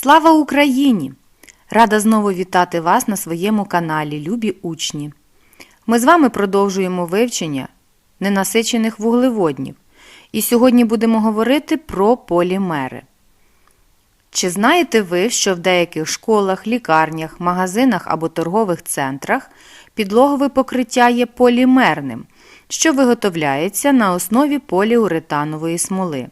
Слава Україні! Рада знову вітати вас на своєму каналі, любі учні. Ми з вами продовжуємо вивчення ненасичених вуглеводнів. І сьогодні будемо говорити про полімери. Чи знаєте ви, що в деяких школах, лікарнях, магазинах або торгових центрах підлогове покриття є полімерним, що виготовляється на основі поліуретанової смоли?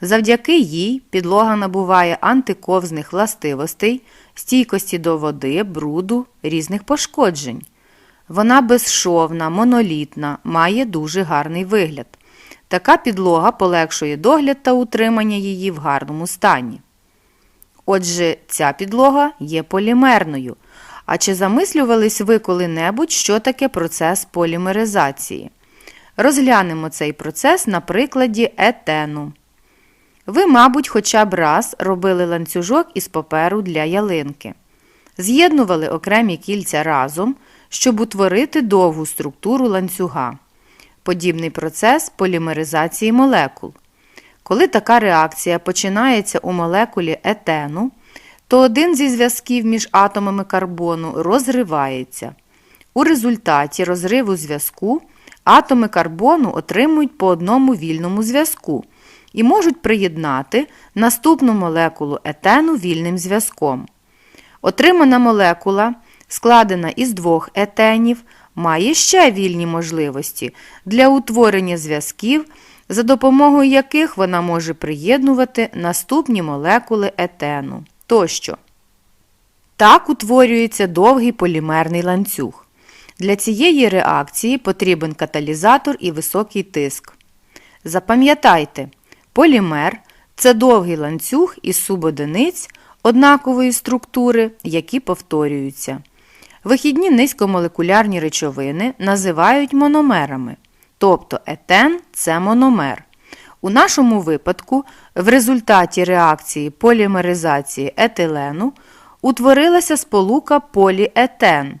Завдяки їй підлога набуває антиковзних властивостей, стійкості до води, бруду, різних пошкоджень. Вона безшовна, монолітна, має дуже гарний вигляд. Така підлога полегшує догляд та утримання її в гарному стані. Отже, ця підлога є полімерною. А чи замислювались ви коли-небудь, що таке процес полімеризації? Розглянемо цей процес на прикладі етену. Ви, мабуть, хоча б раз робили ланцюжок із паперу для ялинки. З'єднували окремі кільця разом, щоб утворити довгу структуру ланцюга. Подібний процес полімеризації молекул. Коли така реакція починається у молекулі етену, то один зі зв'язків між атомами карбону розривається. У результаті розриву зв'язку атоми карбону отримують по одному вільному зв'язку і можуть приєднати наступну молекулу етену вільним зв'язком. Отримана молекула, складена із двох етенів, має ще вільні можливості для утворення зв'язків, за допомогою яких вона може приєднувати наступні молекули етену тощо. Так утворюється довгий полімерний ланцюг. Для цієї реакції потрібен каталізатор і високий тиск. Запам'ятайте, полімер це довгий ланцюг із субодиниць однакової структури, які повторюються. Вихідні низькомолекулярні речовини називають мономерами, тобто етен це мономер. У нашому випадку в результаті реакції полімеризації етилену утворилася сполука поліетен,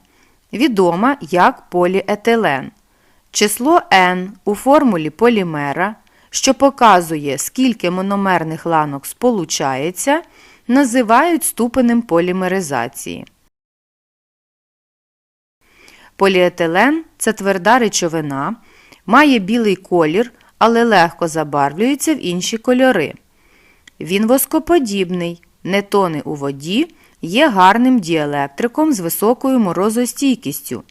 відома як поліетилен. Число n у формулі полімера, що показує, скільки мономерних ланок сполучається, називають ступенем полімеризації. Поліетилен це тверда речовина, має білий колір, але легко забарвлюється в інші кольори. Він воскоподібний, не тоне у воді, є гарним діелектриком з високою морозостійкістю.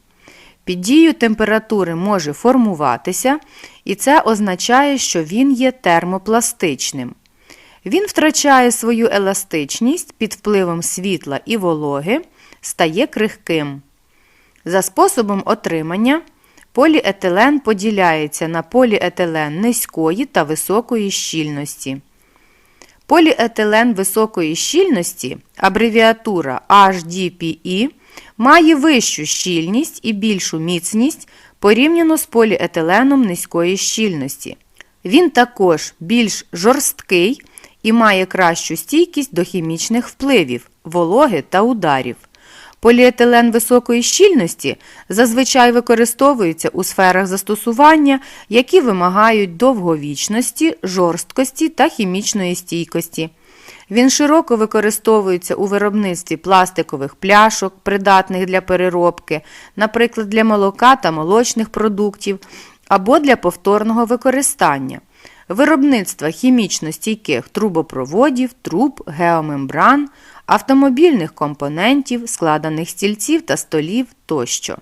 Під дією температури може формуватися, і це означає, що він є термопластичним. Він втрачає свою еластичність під впливом світла і вологи, стає крихким. За способом отримання поліетилен поділяється на поліетилен низької та високої щільності. Поліетилен високої щільності, абревіатура HDPE, має вищу щільність і більшу міцність порівняно з поліетиленом низької щільності. Він також більш жорсткий і має кращу стійкість до хімічних впливів, вологи та ударів. Поліетилен високої щільності зазвичай використовується у сферах застосування, які вимагають довговічності, жорсткості та хімічної стійкості. Він широко використовується у виробництві пластикових пляшок, придатних для переробки, наприклад, для молока та молочних продуктів, або для повторного використання, виробництва хімічно стійких трубопроводів, труб, геомембран, автомобільних компонентів, складених стільців та столів тощо.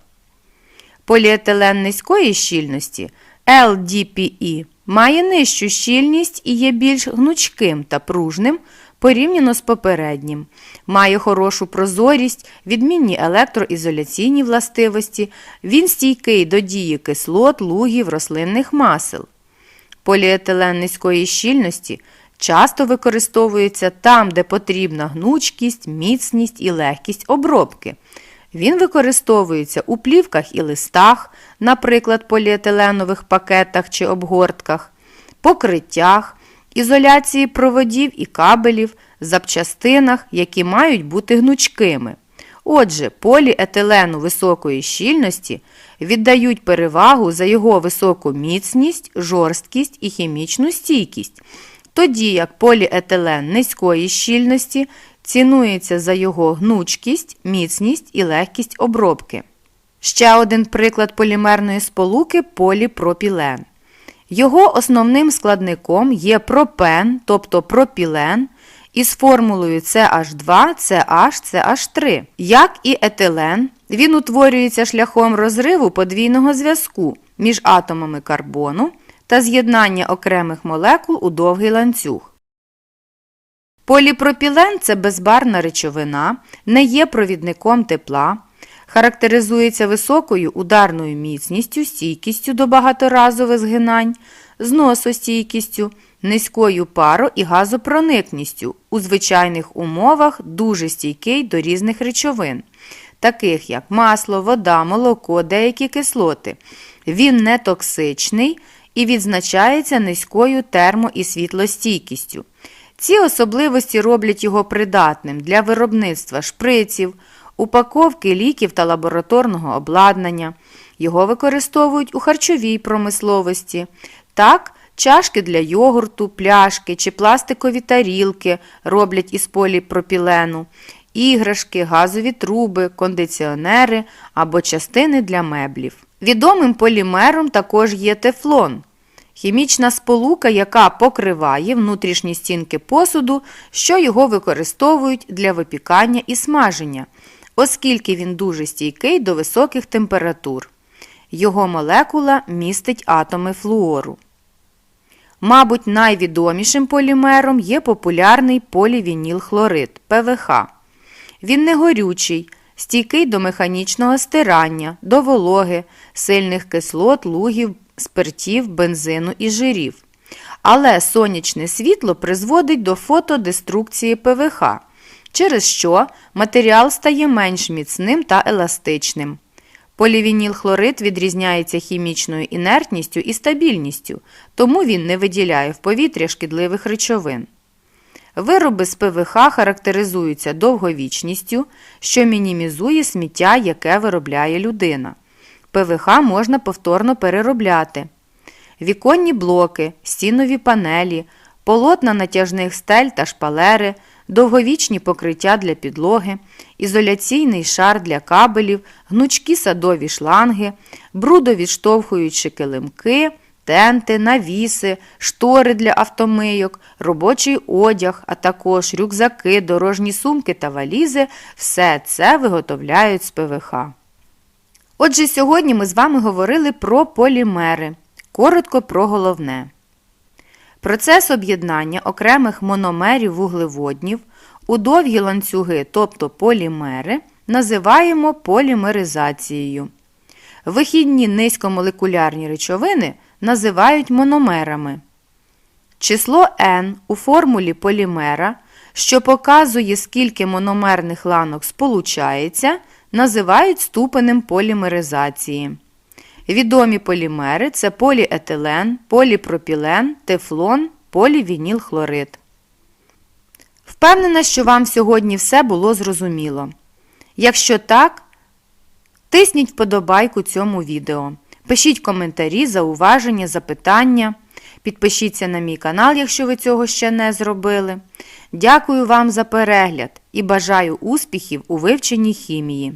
Поліетилен низької щільності LDPE має нижчу щільність і є більш гнучким та пружним порівняно з попереднім, має хорошу прозорість, відмінні електроізоляційні властивості, він стійкий до дії кислот, лугів, рослинних масел. Поліетилен низької щільності часто використовується там, де потрібна гнучкість, міцність і легкість обробки. Він використовується у плівках і листах, наприклад, поліетиленових пакетах чи обгортках, покриттях, ізоляції проводів і кабелів, запчастинах, які мають бути гнучкими. Отже, поліетилену високої щільності віддають перевагу за його високу міцність, жорсткість і хімічну стійкість, тоді як поліетилен низької щільності Цінується за його гнучкість, міцність і легкість обробки. Ще один приклад полімерної сполуки поліпропілен. Його основним складником є пропен, тобто пропілен, із формулою CH2, CH, CH3. Як і етилен, він утворюється шляхом розриву подвійного зв'язку між атомами карбону та з'єднання окремих молекул у довгий ланцюг. Поліпропілен це безбарна речовина, не є провідником тепла, характеризується високою ударною міцністю, стійкістю до багаторазових згинань, зносостійкістю, низькою паро- і газопроникністю, у звичайних умовах дуже стійкий до різних речовин, таких як масло, вода, молоко, деякі кислоти. Він не токсичний і відзначається низькою термо- і світлостійкістю. Ці особливості роблять його придатним для виробництва шприців, упаковки ліків та лабораторного обладнання. Його використовують у харчовій промисловості. Так, чашки для йогурту, пляшки чи пластикові тарілки роблять із поліпропілену, іграшки, газові труби, кондиціонери або частини для меблів. Відомим полімером також є тефлон. Хімічна сполука, яка покриває внутрішні стінки посуду, що його використовують для випікання і смаження, оскільки він дуже стійкий до високих температур. Його молекула містить атоми флуору. Мабуть, найвідомішим полімером є популярний полівінілхлорид ПВХ. Він не горючий, стійкий до механічного стирання, до вологи, сильних кислот, лугів, спиртів, бензину і жирів. Але сонячне світло призводить до фотодеструкції ПВХ, через що матеріал стає менш міцним та еластичним. Полівінілхлорид відрізняється хімічною інертністю і стабільністю, тому він не виділяє в повітря шкідливих речовин. Вироби з ПВХ характеризуються довговічністю, що мінімізує сміття, яке виробляє людина. ПВХ можна повторно переробляти. Віконні блоки, стінові панелі, полотна натяжних стель та шпалери, довговічні покриття для підлоги, ізоляційний шар для кабелів, гнучкі садові шланги, брудовідштовхуючі килимки, тенти, навіси, штори для автомийок, робочий одяг, а також рюкзаки, дорожні сумки та валізи – все це виготовляють з ПВХ. Отже, сьогодні ми з вами говорили про полімери. Коротко про головне. Процес об'єднання окремих мономерів вуглеводнів у довгі ланцюги, тобто полімери, називаємо полімеризацією. Вихідні низькомолекулярні речовини називають мономерами. Число n у формулі полімера, що показує, скільки мономерних ланок сполучається, називають ступенем полімеризації. Відомі полімери це поліетилен, поліпропілен, тефлон, полівінілхлорид. Впевнена, що вам сьогодні все було зрозуміло. Якщо так, тисніть вподобайку цьому відео. Пишіть коментарі, зауваження, запитання. Підпишіться на мій канал, якщо ви цього ще не зробили. Дякую вам за перегляд і бажаю успіхів у вивченні хімії.